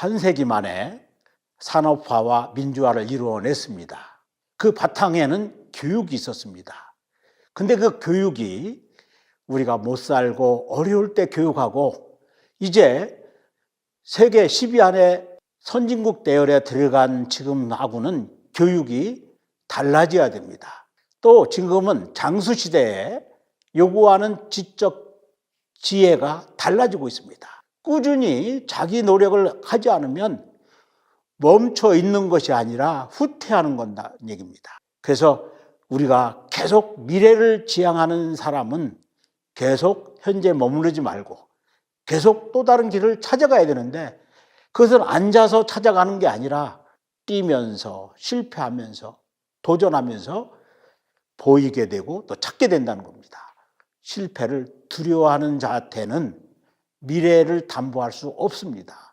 한 세기 만에 산업화와 민주화를 이루어냈습니다. 그 바탕에는 교육이 있었습니다. 근데 그 교육이 우리가 못 살고 어려울 때 교육하고 이제 세계 10위 안에 선진국 대열에 들어간 지금하고는 교육이 달라져야 됩니다. 또 지금은 장수 시대에 요구하는 지적 지혜가 달라지고 있습니다. 꾸준히 자기 노력을 하지 않으면 멈춰 있는 것이 아니라 후퇴하는 건다 얘기입니다. 그래서 우리가 계속 미래를 지향하는 사람은 계속 현재 머무르지 말고 계속 또 다른 길을 찾아가야 되는데 그것은 앉아서 찾아가는 게 아니라 뛰면서 실패하면서 도전하면서 보이게 되고 또 찾게 된다는 겁니다. 실패를 두려워하는 자한테는 미래를 담보할 수 없습니다.